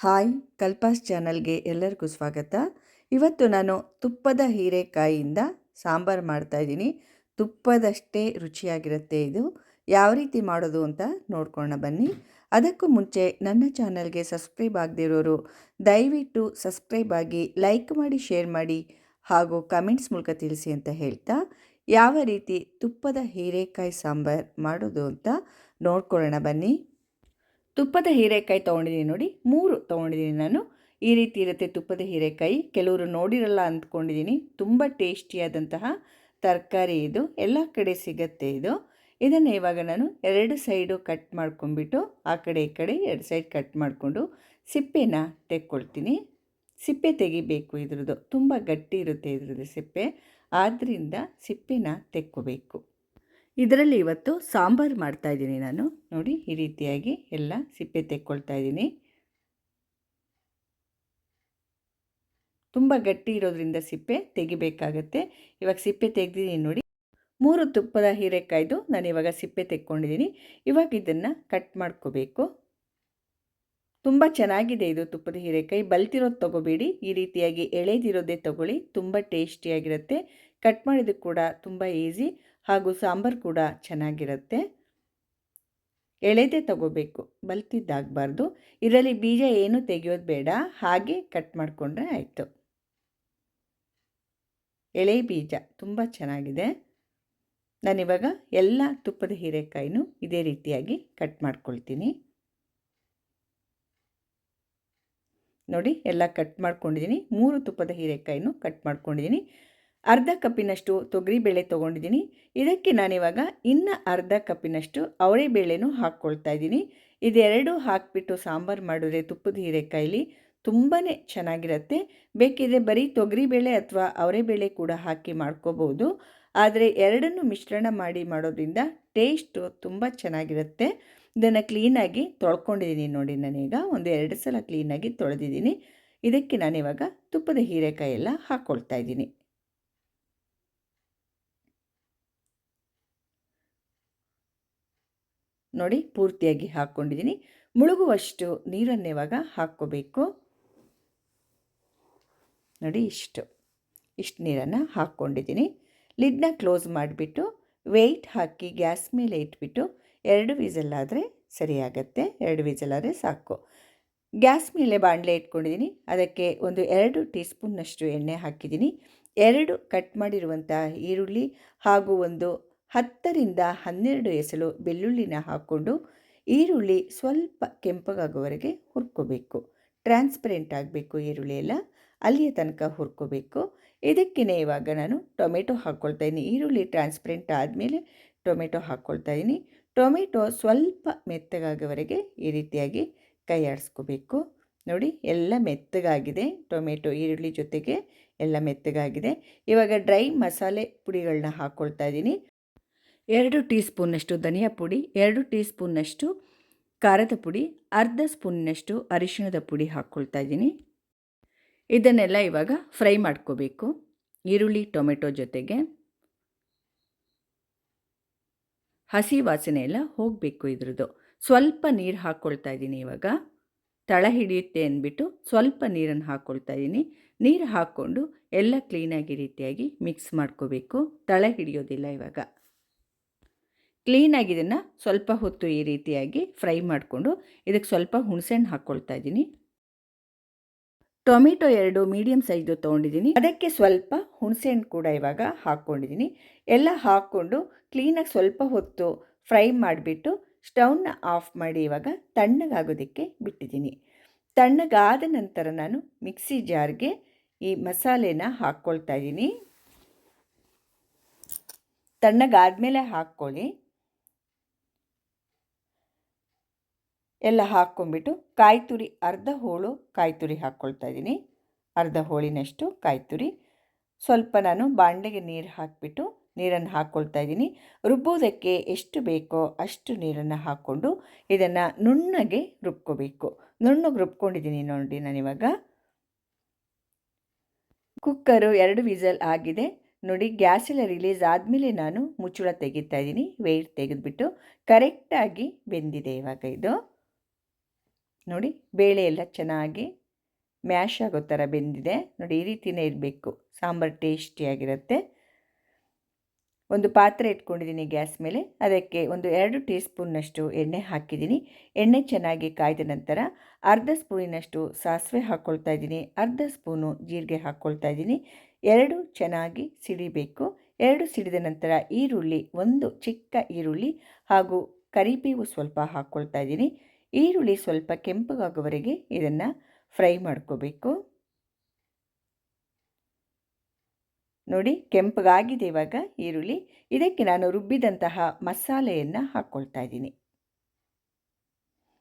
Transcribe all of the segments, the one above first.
Hi, ಕಲ್ಪಾಸ್ ಚಾನಲ್ಗೆ ಎಲ್ಲರಿಗೂ ಸ್ವಾಗತ. ಇವತ್ತು ನಾನು ತುಪ್ಪದ ಹೀರೆಕಾಯಿಯಿಂದ ಸಾಂಬಾರು ಮಾಡ್ತಾಯಿದ್ದೀನಿ ತುಪ್ಪದಷ್ಟೇ ರುಚಿಯಾಗಿರುತ್ತೆ ಇದು. ಯಾವ ರೀತಿ ಮಾಡೋದು ಅಂತ ನೋಡ್ಕೊಳ್ಳೋಣ ಬನ್ನಿ. ಅದಕ್ಕೂ ಮುಂಚೆ ನನ್ನ ಚಾನಲ್ಗೆ ಸಬ್ಸ್ಕ್ರೈಬ್ ಆಗದಿರೋರು, ದಯವಿಟ್ಟು ಸಬ್ಸ್ಕ್ರೈಬ್ ಆಗಿ ಲೈಕ್ ಮಾಡಿ, ಶೇರ್ ಮಾಡಿ ಹಾಗೂ ಕಮೆಂಟ್ಸ್ ಮೂಲಕ ತಿಳಿಸಿ ಅಂತ ಹೇಳ್ತಾ, ಯಾವ ರೀತಿ ತುಪ್ಪದ ಹೀರೆಕಾಯಿ ಸಾಂಬಾರು ಮಾಡೋದು ಅಂತ ನೋಡ್ಕೊಳ್ಳೋಣ ಬನ್ನಿ. ತುಪ್ಪದ ಹೀರೆಕಾಯಿ ತೊಗೊಂಡಿದ್ದೀನಿ ನೋಡಿ, ಮೂರು ತೊಗೊಂಡಿದ್ದೀನಿ ನಾನು. ಈ ರೀತಿ ಇರುತ್ತೆ ತುಪ್ಪದ ಹೀರೆಕಾಯಿ. ಕೆಲವರು ನೋಡಿರಲ್ಲ ಅಂದ್ಕೊಂಡಿದ್ದೀನಿ ತುಂಬ ಟೇಸ್ಟಿಯಾದಂತಹ ತರಕಾರಿ ಇದು. ಎಲ್ಲ ಕಡೆ ಸಿಗತ್ತೆ ಇದು. ಇದನ್ನು ಇವಾಗ ನಾನು ಎರಡು ಸೈಡು ಕಟ್ ಮಾಡ್ಕೊಂಡ್ಬಿಟ್ಟು, ಆ ಕಡೆ ಈ ಕಡೆ ಎರಡು ಸೈಡ್ ಕಟ್ ಮಾಡಿಕೊಂಡು ಸಿಪ್ಪೆನ ತೆಕ್ಕೊಳ್ತೀನಿ. ಸಿಪ್ಪೆ ತೆಗಿಬೇಕು ಇದ್ರದ್ದು. ತುಂಬ ಗಟ್ಟಿ ಇರುತ್ತೆ ಇದ್ರದ್ದು ಸಿಪ್ಪೆ. ಆದ್ದರಿಂದ ಸಿಪ್ಪೆನ ತೆಕ್ಕೋಬೇಕು. ಇದರಲ್ಲಿ ಇವತ್ತು ಸಾಂಬಾರು ಮಾಡ್ತಾ ಇದ್ದೀನಿ ನಾನು. ನೋಡಿ, ಈ ರೀತಿಯಾಗಿ ಎಲ್ಲ ಸಿಪ್ಪೆ ತೆಕ್ಕೊಳ್ತಾ ಇದ್ದೀನಿ. ತುಂಬ ಗಟ್ಟಿ ಇರೋದ್ರಿಂದ ಸಿಪ್ಪೆ ತೆಗಿಬೇಕಾಗತ್ತೆ. ಇವಾಗ ಸಿಪ್ಪೆ ತೆಗೆದಿದ್ದೀನಿ ನೋಡಿ. ಮೂರು ತುಪ್ಪದ ಹೀರೆಕಾಯ್ದು ನಾನು ಇವಾಗ ಸಿಪ್ಪೆ ತೆಕ್ಕೊಂಡಿದ್ದೀನಿ. ಇವಾಗ ಇದನ್ನು ಕಟ್ ಮಾಡ್ಕೋಬೇಕು. ತುಂಬ ಚೆನ್ನಾಗಿದೆ ಇದು ತುಪ್ಪದ ಹೀರೆಕಾಯಿ. ಬಲ್ತಿರೋದು ತೊಗೋಬೇಡಿ. ಈ ರೀತಿಯಾಗಿ ಎಳೆದಿರೋದೇ ತೊಗೊಳ್ಳಿ. ತುಂಬ ಟೇಸ್ಟಿಯಾಗಿರುತ್ತೆ. ಕಟ್ ಮಾಡಿದ್ದಕ್ಕೆ ಕೂಡ ತುಂಬ ಈಸಿ ಹಾಗೂ ಸಾಂಬಾರು ಕೂಡ ಚೆನ್ನಾಗಿರುತ್ತೆ. ಎಳೆದೇ ತಗೋಬೇಕು, ಬಲ್ತಿದ್ದಾಗಬಾರ್ದು. ಇದರಲ್ಲಿ ಬೀಜ ಏನು ತೆಗೆಯೋದು ಬೇಡ, ಹಾಗೆ ಕಟ್ ಮಾಡಿಕೊಂಡ್ರೆ ಆಯಿತು. ಎಳೆ ಬೀಜ ತುಂಬ ಚೆನ್ನಾಗಿದೆ. ನಾನಿವಾಗ ಎಲ್ಲ ತುಪ್ಪದ ಹೀರೆಕಾಯಿನೂ ಇದೇ ರೀತಿಯಾಗಿ ಕಟ್ ಮಾಡ್ಕೊಳ್ತೀನಿ. ನೋಡಿ, ಎಲ್ಲ ಕಟ್ ಮಾಡ್ಕೊಂಡಿದ್ದೀನಿ. ಮೂರು ತುಪ್ಪದ ಹೀರೆಕಾಯಿನೂ ಕಟ್ ಮಾಡ್ಕೊಂಡಿದ್ದೀನಿ. ಅರ್ಧ ಕಪ್ಪಿನಷ್ಟು ತೊಗರಿಬೇಳೆ ತೊಗೊಂಡಿದ್ದೀನಿ. ಇದಕ್ಕೆ ನಾನಿವಾಗ ಇನ್ನು ಅರ್ಧ ಕಪ್ಪಿನಷ್ಟು ಬೇಳೆನೂ ಹಾಕ್ಕೊಳ್ತಾ ಇದ್ದೀನಿ. ಇದೆರಡು ಹಾಕಿಬಿಟ್ಟು ಸಾಂಬಾರು ಮಾಡಿದ್ರೆ ತುಪ್ಪದ ಹೀರೆಕಾಯಿಲಿ ತುಂಬಾ ಚೆನ್ನಾಗಿರುತ್ತೆ. ಬೇಕಿದ್ರೆ ಬರೀ ತೊಗರಿಬೇಳೆ ಅಥವಾ ಅವರೆಬೇಳೆ ಕೂಡ ಹಾಕಿ ಮಾಡ್ಕೋಬೋದು. ಆದರೆ ಎರಡನ್ನು ಮಿಶ್ರಣ ಮಾಡಿ ಮಾಡೋದ್ರಿಂದ ಟೇಸ್ಟು ತುಂಬ ಚೆನ್ನಾಗಿರುತ್ತೆ. ಇದನ್ನು ಕ್ಲೀನಾಗಿ ತೊಳ್ಕೊಂಡಿದ್ದೀನಿ ನೋಡಿ ನಾನೀಗ. ಒಂದು ಎರಡು ಸಲ ಕ್ಲೀನಾಗಿ ತೊಳೆದಿದ್ದೀನಿ. ಇದಕ್ಕೆ ನಾನಿವಾಗ ತುಪ್ಪದ ಹೀರೆಕಾಯಿ ಎಲ್ಲ ಹಾಕ್ಕೊಳ್ತಾ ಇದ್ದೀನಿ. ನೋಡಿ, ಪೂರ್ತಿಯಾಗಿ ಹಾಕ್ಕೊಂಡಿದ್ದೀನಿ. ಮುಳುಗುವಷ್ಟು ನೀರನ್ನು ಇವಾಗ ಹಾಕ್ಕೋಬೇಕು. ನೋಡಿ, ಇಷ್ಟು. ಇಷ್ಟು ನೀರನ್ನು ಹಾಕ್ಕೊಂಡಿದ್ದೀನಿ. ಲಿಡ್ನ ಕ್ಲೋಸ್ ಮಾಡಿಬಿಟ್ಟು ವೆಯ್ಟ್ ಹಾಕಿ ಗ್ಯಾಸ್ ಮೇಲೆ ಇಟ್ಬಿಟ್ಟು, ಎರಡು ವಿಸಲ್ಲಾದರೆ ಸರಿಯಾಗತ್ತೆ, ಎರಡು ವಿಸಲಾದರೆ ಸಾಕು. ಗ್ಯಾಸ್ ಮೇಲೆ ಬಾಣಲೆ ಇಟ್ಕೊಂಡಿದ್ದೀನಿ. ಅದಕ್ಕೆ ಒಂದು ಎರಡು ಟೀ ಸ್ಪೂನ್ನಷ್ಟು ಎಣ್ಣೆ ಹಾಕಿದ್ದೀನಿ. ಎರಡು ಕಟ್ ಮಾಡಿರುವಂಥ ಈರುಳ್ಳಿ ಹಾಗೂ ಒಂದು ಹತ್ತರಿಂದ ಹನ್ನೆರಡು ಎಸಳು ಬೆಳ್ಳುಳ್ಳಿನ ಹಾಕ್ಕೊಂಡು ಈರುಳ್ಳಿ ಸ್ವಲ್ಪ ಕೆಂಪಗಾಗುವವರೆಗೆ ಹುರ್ಕೋಬೇಕು. ಟ್ರಾನ್ಸ್ಪರೆಂಟ್ ಆಗಬೇಕು ಈರುಳ್ಳಿ ಎಲ್ಲ. ಅಲ್ಲಿಯ ತನಕ ಹುರ್ಕೋಬೇಕು. ಇದಕ್ಕೇ ಇವಾಗ ನಾನು ಟೊಮೆಟೊ ಹಾಕ್ಕೊಳ್ತಾ ಇದ್ದೀನಿ. ಈರುಳ್ಳಿ ಟ್ರಾನ್ಸ್ಪರೆಂಟ್ ಆದಮೇಲೆ ಟೊಮೆಟೊ ಹಾಕ್ಕೊಳ್ತಾ ಇದ್ದೀನಿ. ಟೊಮೆಟೊ ಸ್ವಲ್ಪ ಮೆತ್ತಗಾಗೋವರೆಗೆ ಈ ರೀತಿಯಾಗಿ ಕೈ ಆಡಿಸ್ಕೋಬೇಕು. ನೋಡಿ, ಎಲ್ಲ ಮೆತ್ತಗಾಗಿದೆ. ಟೊಮೆಟೊ, ಈರುಳ್ಳಿ ಜೊತೆಗೆ ಎಲ್ಲ ಮೆತ್ತಗಾಗಿದೆ. ಇವಾಗ ಡ್ರೈ ಮಸಾಲೆ ಪುಡಿಗಳನ್ನ ಹಾಕ್ಕೊಳ್ತಾ ಇದ್ದೀನಿ. ಎರಡು ಟೀ ಸ್ಪೂನ್ನಷ್ಟು ಧನಿಯಾ ಪುಡಿ, ಎರಡು ಟೀ ಸ್ಪೂನ್ನಷ್ಟು ಖಾರದ ಪುಡಿ, ಅರ್ಧ ಸ್ಪೂನ್ನಷ್ಟು ಅರಿಶಿಣದ ಪುಡಿ ಹಾಕ್ಕೊಳ್ತಾ ಇದ್ದೀನಿ. ಇದನ್ನೆಲ್ಲ ಇವಾಗ ಫ್ರೈ ಮಾಡ್ಕೋಬೇಕು. ಈರುಳ್ಳಿ, ಟೊಮೆಟೊ ಜೊತೆಗೆ. ಹಸಿ ವಾಸನೆ ಎಲ್ಲ ಹೋಗಬೇಕು ಇದ್ರದ್ದು. ಸ್ವಲ್ಪ ನೀರು ಹಾಕ್ಕೊಳ್ತಾ ಇದ್ದೀನಿ ಇವಾಗ. ತಳ ಹಿಡಿಯುತ್ತೆ ಅಂದ್ಬಿಟ್ಟು ಸ್ವಲ್ಪ ನೀರನ್ನು ಹಾಕ್ಕೊಳ್ತಾ ಇದ್ದೀನಿ. ನೀರು ಹಾಕ್ಕೊಂಡು ಎಲ್ಲ ಕ್ಲೀನಾಗಿ ರೀತಿಯಾಗಿ ಮಿಕ್ಸ್ ಮಾಡ್ಕೋಬೇಕು. ತಳ ಹಿಡಿಯೋದಿಲ್ಲ ಇವಾಗ. ಕ್ಲೀನಾಗಿ ಇದನ್ನು ಸ್ವಲ್ಪ ಹೊತ್ತು ಈ ರೀತಿಯಾಗಿ ಫ್ರೈ ಮಾಡಿಕೊಂಡು ಇದಕ್ಕೆ ಸ್ವಲ್ಪ ಹುಣಸೆಹಣ್ಣು ಹಾಕ್ಕೊಳ್ತಾ ಇದ್ದೀನಿ. ಟೊಮೆಟೊ ಎರಡು ಮೀಡಿಯಮ್ ಸೈಜು ತೊಗೊಂಡಿದ್ದೀನಿ. ಅದಕ್ಕೆ ಸ್ವಲ್ಪ ಹುಣಸೆಹಣ್ಣು ಕೂಡ ಇವಾಗ ಹಾಕ್ಕೊಂಡಿದ್ದೀನಿ ಎಲ್ಲ ಹಾಕ್ಕೊಂಡು ಕ್ಲೀನಾಗಿ ಸ್ವಲ್ಪ ಹೊತ್ತು ಫ್ರೈ ಮಾಡಿಬಿಟ್ಟು ಸ್ಟವ್ನ ಆಫ್ ಮಾಡಿ ಇವಾಗ ತಣ್ಣಗಾಗೋದಕ್ಕೆ ಬಿಟ್ಟಿದ್ದೀನಿ. ತಣ್ಣಗಾದ ನಂತರ ನಾನು ಮಿಕ್ಸಿ ಜಾರ್ಗೆ ಈ ಮಸಾಲೆನ ಹಾಕ್ಕೊಳ್ತಾ ಇದ್ದೀನಿ. ತಣ್ಣಗಾದಮೇಲೆ ಹಾಕ್ಕೊಳ್ಳಿ. ಎಲ್ಲ ಹಾಕ್ಕೊಂಡ್ಬಿಟ್ಟು ಕಾಯಿ ತುರಿ ಅರ್ಧ ಹೋಳು ಕಾಯಿ ತುರಿ ಹಾಕ್ಕೊಳ್ತಾ ಇದ್ದೀನಿ. ಅರ್ಧ ಹೋಳಿನಷ್ಟು ಕಾಯಿ ತುರಿ ಸ್ವಲ್ಪ ನಾನು ಬಾಂಡೆಗೆ ನೀರು ಹಾಕಿಬಿಟ್ಟು ನೀರನ್ನು ಹಾಕ್ಕೊಳ್ತಾ ಇದ್ದೀನಿ. ರುಬ್ಬೋದಕ್ಕೆ ಎಷ್ಟು ಬೇಕೋ ಅಷ್ಟು ನೀರನ್ನು ಹಾಕ್ಕೊಂಡು ಇದನ್ನು ನುಣ್ಣಗೆ ರುಬ್ಕೋಬೇಕು. ನುಣ್ಣಗೆ ರುಬ್ಕೊಂಡಿದ್ದೀನಿ ನೋಡಿ ನಾನಿವಾಗ ಕುಕ್ಕರು ಎರಡು ವಿಸಲ್ ಆಗಿದೆ. ನೋಡಿ ಗ್ಯಾಸೆಲ್ಲ ರಿಲೀಸ್ ಆದಮೇಲೆ ನಾನು ಮುಚ್ಚಳ ತೆಗಿತಾ ಇದ್ದೀನಿ. ವೆಯ್ಟ್ ತೆಗೆದುಬಿಟ್ಟು ಕರೆಕ್ಟಾಗಿ ಬೆಂದಿದೆ ಇವಾಗ ಇದು. ನೋಡಿ ಬೇಳೆ ಎಲ್ಲ ಚೆನ್ನಾಗಿ ಮ್ಯಾಶ್ ಆಗೋ ಥರ ಬೆಂದಿದೆ. ನೋಡಿ ಈ ರೀತಿಯೇ ಇರಬೇಕು. ಸಾಂಬಾರು ಟೇಸ್ಟಿಯಾಗಿರುತ್ತೆ ಒಂದು ಪಾತ್ರೆ ಇಟ್ಕೊಂಡಿದ್ದೀನಿ ಗ್ಯಾಸ್ ಮೇಲೆ. ಅದಕ್ಕೆ ಒಂದು ಎರಡು ಟೀ ಸ್ಪೂನ್ನಷ್ಟು ಎಣ್ಣೆ ಹಾಕಿದ್ದೀನಿ. ಎಣ್ಣೆ ಚೆನ್ನಾಗಿ ಕಾಯ್ದ ನಂತರ ಅರ್ಧ ಸ್ಪೂನಿನಷ್ಟು ಸಾಸಿವೆ ಹಾಕ್ಕೊಳ್ತಾ ಇದ್ದೀನಿ. ಅರ್ಧ ಸ್ಪೂನು ಜೀರಿಗೆ ಹಾಕ್ಕೊಳ್ತಾ ಇದ್ದೀನಿ. ಎರಡು ಚೆನ್ನಾಗಿ ಸಿಡಿಬೇಕು. ಎರಡು ಸಿಡಿದ ನಂತರ ಈರುಳ್ಳಿ, ಒಂದು ಚಿಕ್ಕ ಈರುಳ್ಳಿ ಹಾಗೂ ಕರಿಬೇವು ಸ್ವಲ್ಪ ಹಾಕ್ಕೊಳ್ತಾ ಇದ್ದೀನಿ. ಈರುಳ್ಳಿ ಸ್ವಲ್ಪ ಕೆಂಪಗಾಗುವವರೆಗೆ ಇದನ್ನು ಫ್ರೈ ಮಾಡ್ಕೋಬೇಕು. ನೋಡಿ, ಕೆಂಪಗಾಗಿದೆ ಇವಾಗ ಈರುಳ್ಳಿ. ಇದಕ್ಕೆ ನಾನು ರುಬ್ಬಿದಂತಹ ಮಸಾಲೆಯನ್ನು ಹಾಕ್ಕೊಳ್ತಾ ಇದ್ದೀನಿ.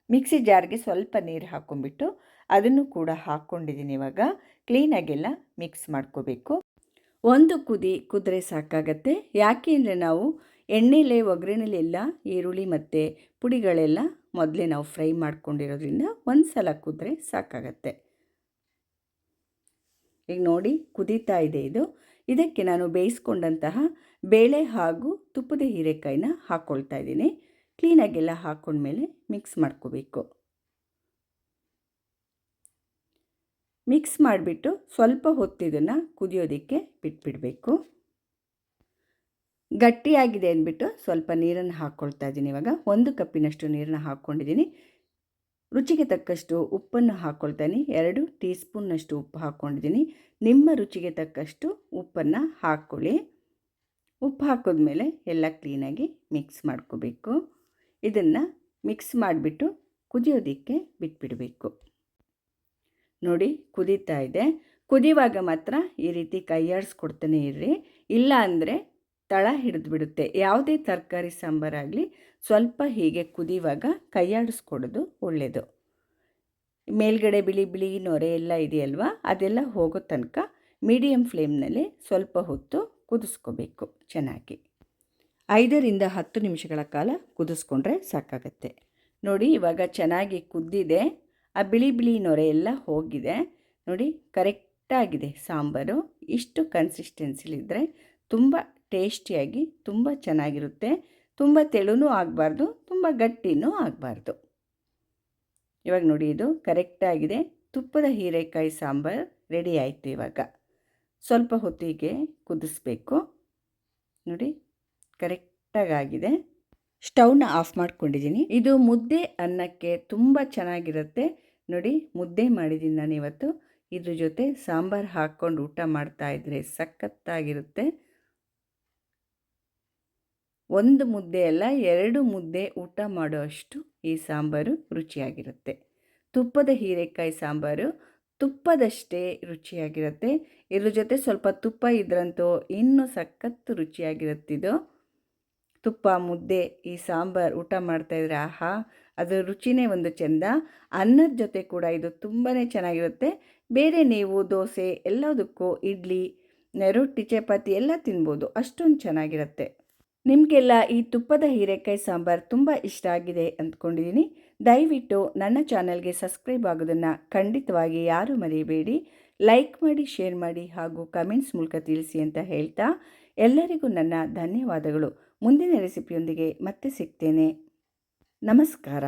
ಮಿಕ್ಸಿ ಜಾರ್ಗೆ ಸ್ವಲ್ಪ ನೀರು ಹಾಕ್ಕೊಂಡ್ಬಿಟ್ಟು ಅದನ್ನು ಕೂಡ ಹಾಕ್ಕೊಂಡಿದ್ದೀನಿ ಇವಾಗ. ಕ್ಲೀನಾಗೆಲ್ಲ ಮಿಕ್ಸ್ ಮಾಡ್ಕೋಬೇಕು. ಒಂದು ಕುದಿ ಕುದ್ರೆ ಸಾಕಾಗತ್ತೆ. ಯಾಕೆ ಅಂದರೆ ನಾವು ಎಣ್ಣೆಲೆ ಒಗ್ಗರಣೆಲೆಲ್ಲ ಈರುಳ್ಳಿ ಮತ್ತು ಪುಡಿಗಳೆಲ್ಲ ಮೊದಲೇ ನಾವು ಫ್ರೈ ಮಾಡ್ಕೊಂಡಿರೋದ್ರಿಂದ ಒಂದು ಸಲ ಕುದ್ರೆ ಸಾಕಾಗತ್ತೆ. ಈಗ ನೋಡಿ ಕುದೀತಾ ಇದೆ ಇದು. ಇದಕ್ಕೆ ನಾನು ಬೇಯಿಸ್ಕೊಂಡಂತಹ ಬೇಳೆ ಹಾಗೂ ತುಪ್ಪದ ಹೀರೆಕಾಯಿನ ಹಾಕ್ಕೊಳ್ತಾ ಇದ್ದೀನಿ. ಕ್ಲೀನಾಗೆಲ್ಲ ಹಾಕ್ಕೊಂಡ್ಮೇಲೆ ಮಿಕ್ಸ್ ಮಾಡ್ಕೋಬೇಕು. ಮಿಕ್ಸ್ ಮಾಡಿಬಿಟ್ಟು ಸ್ವಲ್ಪ ಹೊತ್ತಿದನ್ನು ಕುದಿಯೋದಕ್ಕೆ ಬಿಟ್ಬಿಡಬೇಕು. ಗಟ್ಟಿಯಾಗಿದೆ ಅಂದ್ಬಿಟ್ಟು ಸ್ವಲ್ಪ ನೀರನ್ನು ಹಾಕ್ಕೊಳ್ತಾ ಇದ್ದೀನಿ ಇವಾಗ. ಒಂದು ಕಪ್ಪಿನಷ್ಟು ನೀರನ್ನು ಹಾಕ್ಕೊಂಡಿದ್ದೀನಿ. ರುಚಿಗೆ ತಕ್ಕಷ್ಟು ಉಪ್ಪನ್ನು ಹಾಕ್ಕೊಳ್ತಾನೆ ಎರಡು ಟೀ ಸ್ಪೂನ್ನಷ್ಟು ಉಪ್ಪು ಹಾಕ್ಕೊಂಡಿದ್ದೀನಿ. ನಿಮ್ಮ ರುಚಿಗೆ ತಕ್ಕಷ್ಟು ಉಪ್ಪನ್ನು ಹಾಕ್ಕೊಳ್ಳಿ. ಉಪ್ಪು ಹಾಕಿದ್ಮೇಲೆ ಎಲ್ಲ ಕ್ಲೀನಾಗಿ ಮಿಕ್ಸ್ ಮಾಡ್ಕೋಬೇಕು. ಇದನ್ನು ಮಿಕ್ಸ್ ಮಾಡಿಬಿಟ್ಟು ಕುದಿಯೋದಕ್ಕೆ ಬಿಟ್ಬಿಡಬೇಕು. ನೋಡಿ, ಕುದೀತಾ ಇದೆ. ಕುದಿಯುವಾಗ ಮಾತ್ರ ಈ ರೀತಿ ಕೈಯಾಡಿಸ್ಕೊಡ್ತಾನೆ ಇರ್ರಿ. ಇಲ್ಲ ಅಂದರೆ ತಳ ಹಿಡಿದು ಬಿಡುತ್ತೆ ಯಾವುದೇ ತರಕಾರಿ ಸಾಂಬಾರಾಗಲಿ ಸ್ವಲ್ಪ ಹೀಗೆ ಕುದಿಯುವಾಗ ಕೈಯಾಡಿಸ್ಕೊಡೋದು ಒಳ್ಳೆಯದು ಮೇಲ್ಗಡೆ ಬಿಳಿ ಬಿಳಿ ನೊರೆ ಎಲ್ಲ ಇದೆಯಲ್ವಾ? ಅದೆಲ್ಲ ಹೋಗೋ ತನಕ ಮೀಡಿಯಮ್ ಫ್ಲೇಮ್ನಲ್ಲಿ ಸ್ವಲ್ಪ ಹೊತ್ತು ಕುದಿಸ್ಕೋಬೇಕು ಚೆನ್ನಾಗಿ. ಐದರಿಂದ ಹತ್ತು ನಿಮಿಷಗಳ ಕಾಲ ಕುದಿಸ್ಕೊಂಡ್ರೆ ಸಾಕಾಗತ್ತೆ. ನೋಡಿ, ಇವಾಗ ಚೆನ್ನಾಗಿ ಕುದ್ದಿದೆ. ಆ ಬಿಳಿ ಬಿಳಿ ನೊರೆ ಎಲ್ಲ ಹೋಗಿದೆ. ನೋಡಿ, ಕರೆಕ್ಟಾಗಿದೆ ಸಾಂಬಾರು. ಇಷ್ಟು ಕನ್ಸಿಸ್ಟೆನ್ಸಿಲಿದ್ದರೆ ತುಂಬ ಟೇಸ್ಟಿಯಾಗಿ ತುಂಬ ಚೆನ್ನಾಗಿರುತ್ತೆ. ತುಂಬ ತೆಳುನೂ ಆಗಬಾರ್ದು, ತುಂಬ ಗಟ್ಟಿನೂ ಆಗಬಾರ್ದು. ಇವಾಗ ನೋಡಿ ಇದು ಕರೆಕ್ಟಾಗಿದೆ. ತುಪ್ಪದ ಹೀರೆಕಾಯಿ ಸಾಂಬಾರು ರೆಡಿ ಆಯಿತು ಇವಾಗ. ಸ್ವಲ್ಪ ಹೊತ್ತಿಗೆ ಕುದಿಸ್ಬೇಕು. ನೋಡಿ ಕರೆಕ್ಟಾಗಿದೆ ಸ್ಟವ್ನ ಆಫ್ ಮಾಡ್ಕೊಂಡಿದ್ದೀನಿ. ಇದು ಮುದ್ದೆ ಅನ್ನಕ್ಕೆ ತುಂಬ ಚೆನ್ನಾಗಿರುತ್ತೆ. ನೋಡಿ, ಮುದ್ದೆ ಮಾಡಿದ್ದೀನಿ ನಾನು ಇವತ್ತು ಇದ್ರ ಜೊತೆ ಸಾಂಬಾರು ಹಾಕ್ಕೊಂಡು ಊಟ ಮಾಡ್ತಾ ಇದ್ರೆ ಸಖತ್ತಾಗಿರುತ್ತೆ. ಒಂದು ಮುದ್ದೆ ಅಲ್ಲ, ಎರಡು ಮುದ್ದೆ ಊಟ ಮಾಡುವಷ್ಟು ಈ ಸಾಂಬಾರು ರುಚಿಯಾಗಿರುತ್ತೆ. ತುಪ್ಪದ ಹೀರೆಕಾಯಿ ಸಾಂಬಾರು ತುಪ್ಪದಷ್ಟೇ ರುಚಿಯಾಗಿರುತ್ತೆ. ಇದ್ರ ಜೊತೆ ಸ್ವಲ್ಪ ತುಪ್ಪ ಇದ್ರಂತೂ ಇನ್ನೂ ಸಖತ್ತು ರುಚಿಯಾಗಿರುತ್ತಿದ್ದು ತುಪ್ಪ, ಮುದ್ದೆ, ಈ ಸಾಂಬಾರು ಊಟ ಮಾಡ್ತಾಯಿದ್ರೆ ಆಹಾ ಅದರ ರುಚಿನೇ ಒಂದು ಚೆಂದ. ಅನ್ನದ ಜೊತೆ ಕೂಡ ಇದು ತುಂಬಾ ಚೆನ್ನಾಗಿರುತ್ತೆ. ಬೇರೆ ನೀವು ದೋಸೆ ಎಲ್ಲದಕ್ಕೂ, ಇಡ್ಲಿ ರೊಟ್ಟಿ, ಚಪಾತಿ ಎಲ್ಲ ತಿನ್ಬೋದು, ಅಷ್ಟೊಂದು ಚೆನ್ನಾಗಿರುತ್ತೆ. ನಿಮಗೆಲ್ಲ ಈ ತುಪ್ಪದ ಹೀರೆಕಾಯಿ ಸಾಂಬಾರು ತುಂಬ ಇಷ್ಟ ಆಗಿದೆ ಅಂದ್ಕೊಂಡಿದ್ದೀನಿ. ದಯವಿಟ್ಟು ನನ್ನ ಚಾನಲ್ಗೆ ಸಬ್ಸ್ಕ್ರೈಬ್ ಆಗೋದನ್ನು ಖಂಡಿತವಾಗಿ ಯಾರೂ ಮರೆಯಬೇಡಿ ಲೈಕ್ ಮಾಡಿ, ಶೇರ್ ಮಾಡಿ ಹಾಗೂ ಕಮೆಂಟ್ಸ್ ಮೂಲಕ ತಿಳಿಸಿ ಅಂತ ಹೇಳ್ತಾ ಎಲ್ಲರಿಗೂ ನನ್ನ ಧನ್ಯವಾದಗಳು. ಮುಂದಿನ ರೆಸಿಪಿಯೊಂದಿಗೆ ಮತ್ತೆ ಸಿಗ್ತೇನೆ. ನಮಸ್ಕಾರ.